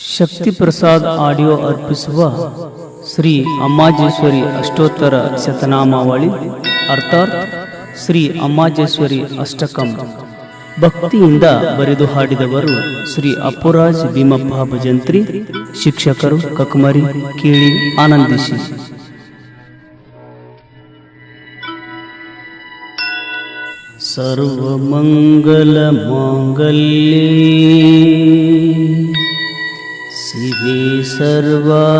ಶಕ್ತಿ Prasad audio ಅರ್ಪಿಸುವ ಶ್ರೀ ಅಮ್ಮಾಜೇಶ್ವರಿ ಅಷ್ಟೋತ್ತರ ಶತನಾಮಾವಳಿ ಅರ್ಥಾತ್ ಶ್ರೀ ಅಮ್ಮಾಜೇಶ್ವರಿ ಅಷ್ಟಕಂ. ಭಕ್ತಿಯಿಂದ ಬರೆದು ಹಾಡಿದವರು ಶ್ರೀ ಅಪ್ಪುರಾಜ್ ಭೀಮಪ್ಪ ಭಜಂತ್ರಿ, ಶಿಕ್ಷಕರು ಕಕ್ಮರಿ, ಕೇಳಿ ಆನಂದಿಸಿ. ಸರ್ವಮಂಗಲ ಮಾಂಗಲ್ಯೇ. शिवे सर्वार्थसाधके।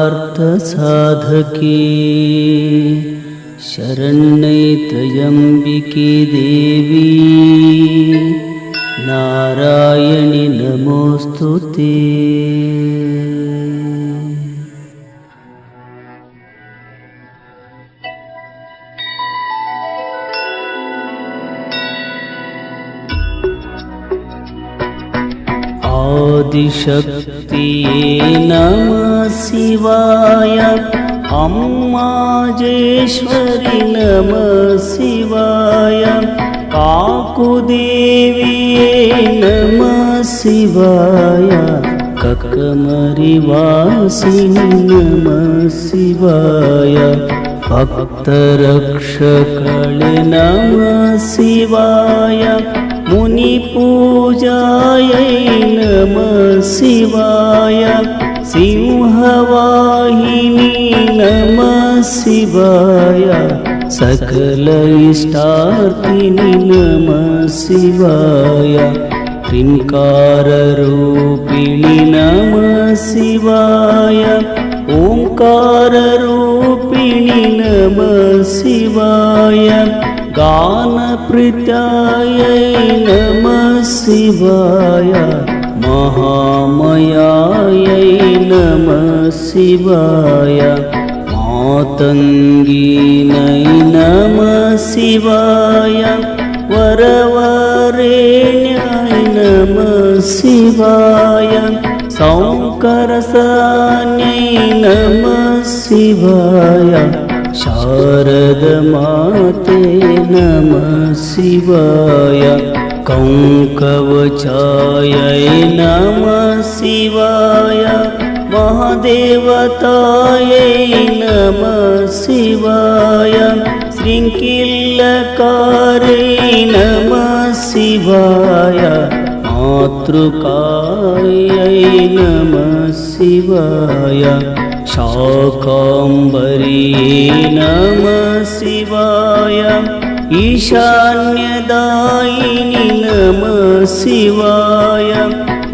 शरण्ये त्र्यम्बिके देवी। नारायणि नमोऽस्तु ते आदिशक्तिये नमः शिवाय। अम्माजेश्वरि नमः शिवाय। काकुदेव्ये नमः शिवाय। ककमरिवासिनि नमः शिवाय। भक्तरक्षकळे नमः शिवाय मुनिपूजायै नमः शिवाय। सिंहवाहिनी नमः शिवाय। सकल इष्टार्थिनि नमः शिवाय। क्रिंकाररूपिणि नमः शिवाय। ओङ्काररूपिणि नमः शिवाय गानप्रीत्यायै नमः शिवाय। महामयायै नमः शिवाय मातङ्गीनै नमः शिवाय। वरवरेण्याय नमः शिवाय। सौकरसान्यै नमः शिवाय शारदमाते नमः शिवाय कौङ्कवचायै नमः शिवाय महादेवतायै नमः शिवाय शृङ्किल्लकारै नमः शिवाय मातृकायै नमः शिवाय शाकाम्बरी नमः शिवाय। ईशान्यदायिनि नमः शिवाय।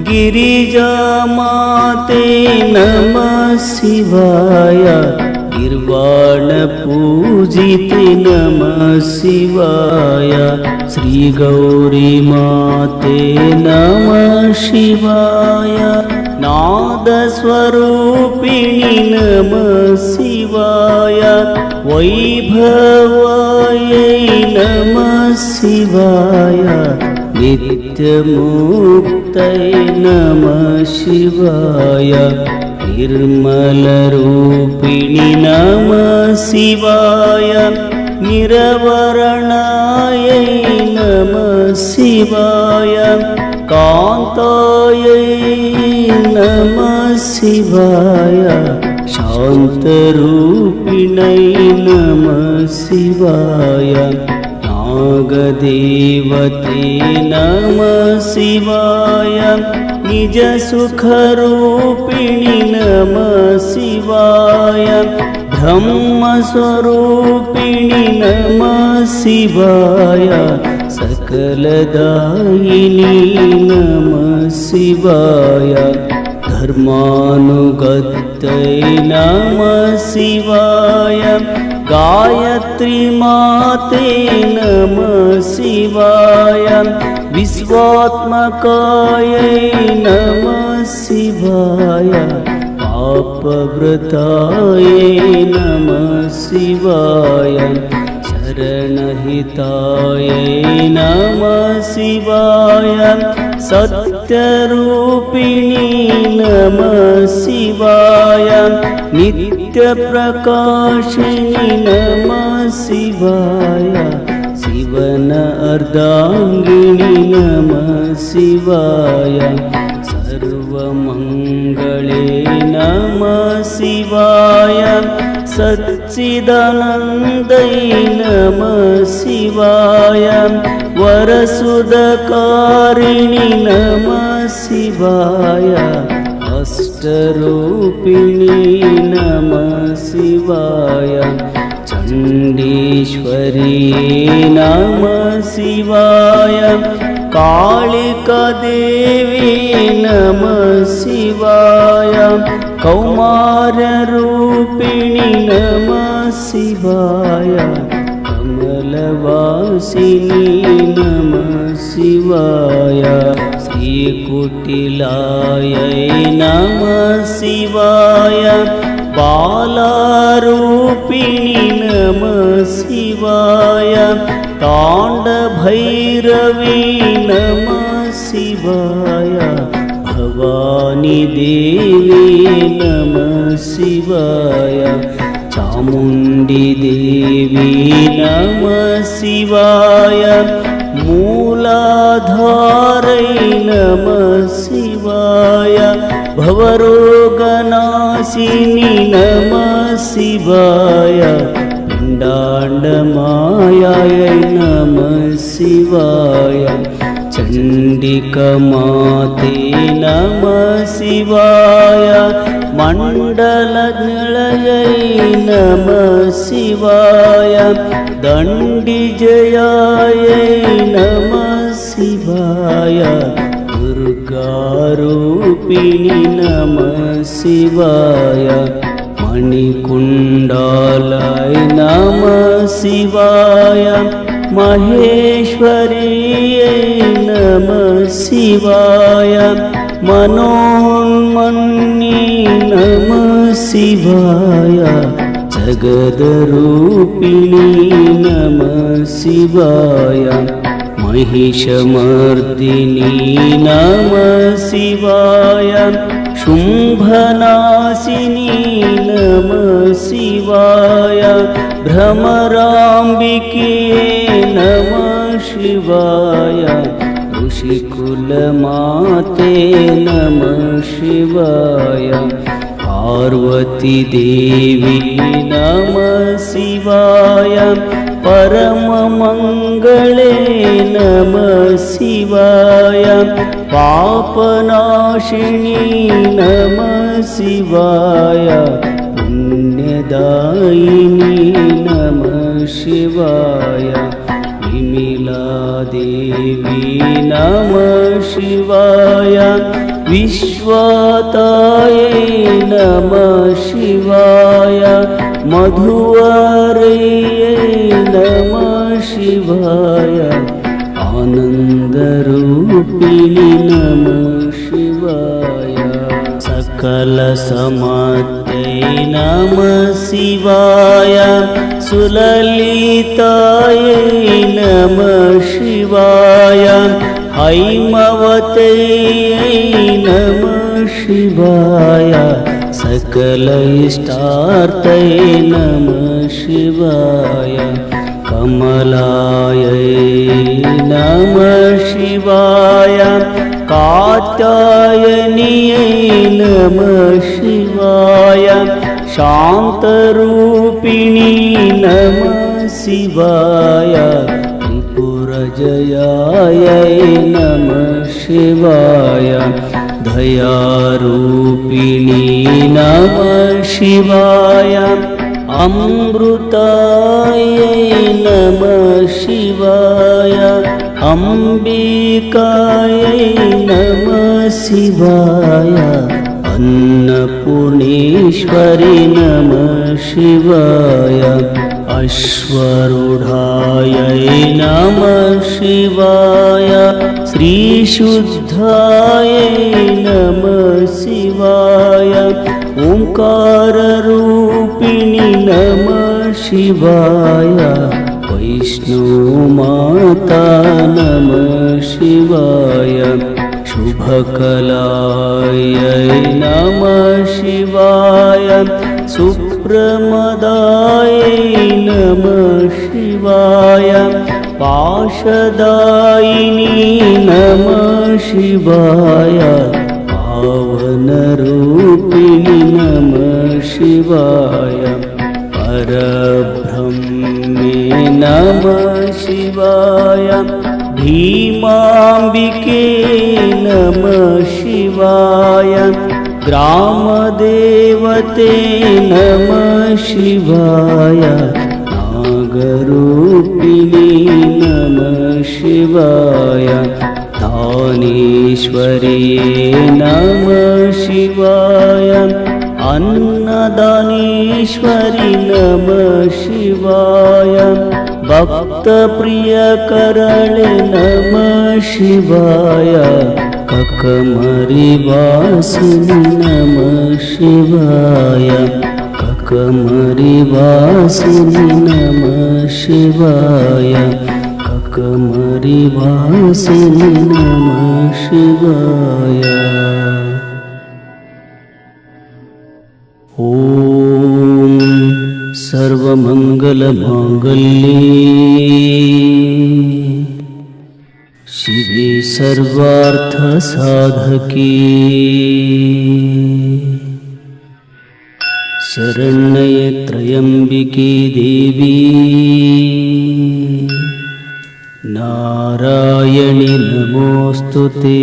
गिरिजामाते नमः शिवाय। गिर्वाणपूजिते नमः शिवाय। श्रीगौरीमाते नमः शिवाय नादस्वरूपिणि नमः शिवाय वैभवायै नमः शिवाय नित्यमुक्तै नमः शिवाय निर्मलरूपिणि नमः शिवाय निरवरणायै नमः शिवाय कान्तायै नमः शिवाय शान्तरूपिणै नमः शिवाय नागदेवते नमः शिवाय निजसुखरूपिणि नमः शिवाय ब्रह्मस्वरूपिणि नमः शिवाय सकलदायिनी नमः शिवाय धर्मानुगत्यै नमः शिवाय। गायत्री माते नमः शिवाय। विश्वात्मकायै नमः शिवाय। पापवृतायै नमः शिवाय। शरणहितायै नमः शिवाय सत्यरूपिणी नमः शिवाय नित्यप्रकाशिनि नमः शिवाय शिवन अर्धाङ्गिनि नमः शिवाय सर्वमङ्गले नमः शिवाय सच्चिदानन्दै नमः शिवाय वरसुदकारिणि नमः शिवाय अष्टरूपिणी नमः शिवाय चण्डीश्वरी नमः शिवाय कालिकादेवी नमः शिवाय। कौमाररूपिणि नमः शिवाय। कमलवासिनी नमः शिवाय। श्रीकुटिलायै नमः शिवाय ताण्डभैरवी नमः शिवाय भवानी देवी नमः शिवाय चामुण्डी देवी नमः शिवाय मूलाधारै नमः शिवाय भवरोगनाशिनि नमः शिवाय पिण्डाण्डमायाय नमः शिवाय चण्डिकमाते नमः शिवाय मण्डलनिलयै नमः शिवाय दण्डिजयायै नमः शिवाय दुर्गारूपिणि नमः शिवाय मणिकुण्डालय नमः शिवाय। महेश्वर्यै नमः शिवाय। मनोन्मन्ये नमः शिवाय। जगदरूपिणी नमः शिवाय। महिषमर्दिनी नमः शिवाय। शुम्भनाशिनी भ्रमराम्बिके नमः शिवाय ऋषिकुलमाते नमः शिवाय। पार्वती देवी नमः शिवाय परममङ्गले नमः शिवाय। पापनाशिनी नमः शिवाय पुण्यदायिनी नमः शिवाय। विमिलादेवी नमः शिवाय। विश्वातायै नमः शिवाय। मधुवरयै नमः शिवाय। आनन्दरूपिणि सकलसमत्यै नमः शिवाय सुललितायै नमः शिवाय हैमवत्यै नमः शिवाय सकल इष्टार्थे नमः शिवाय कमलायै नमः शिवाय कात्यायन्यै नमः शिवाय शान्तरूपिणी नमः शिवाय त्रिपुरजयायै नमः शिवाय दयारूपिणी नमः शिवाय अमृतायै अम्बिकायै नमः शिवाय अन्नपूर्णेश्वरि नमः शिवाय अश्वरूढायै नमः शिवाय श्रीशुद्धायै नमः शिवाय ओङ्काररूपिणि नमः शिवाय वैष्णोमाता नमः शिवाय। शुभकलायै नमः शिवाय। सुप्रमदायै नमः शिवाय। पाशदायिनी नमः शिवाय। पावनरूपिणि नमः शिवाय। परब्रह्मे नमः शिवाय। भीमाम्बिके नमः शिवाय। ग्रामदेवते नमः शिवाय। नागरूपिणी नमः शिवाय। दानेश्वरी नमः शिवाय अन्नदानेश्वरि नमः शिवाय। भक्तप्रियकरणे नमः शिवाय। ककमरिवासिनि नमः शिवाय। ककमरिवासिनि नमः शिवाय। ककमरिवासिनि नमः शिवाय ॐ सर्वमङ्गलमाङ्गल्ये शिवे सर्वार्थसाधके शरण्ये त्र्यम्बिके देवी नारायणि नमोऽस्तु ते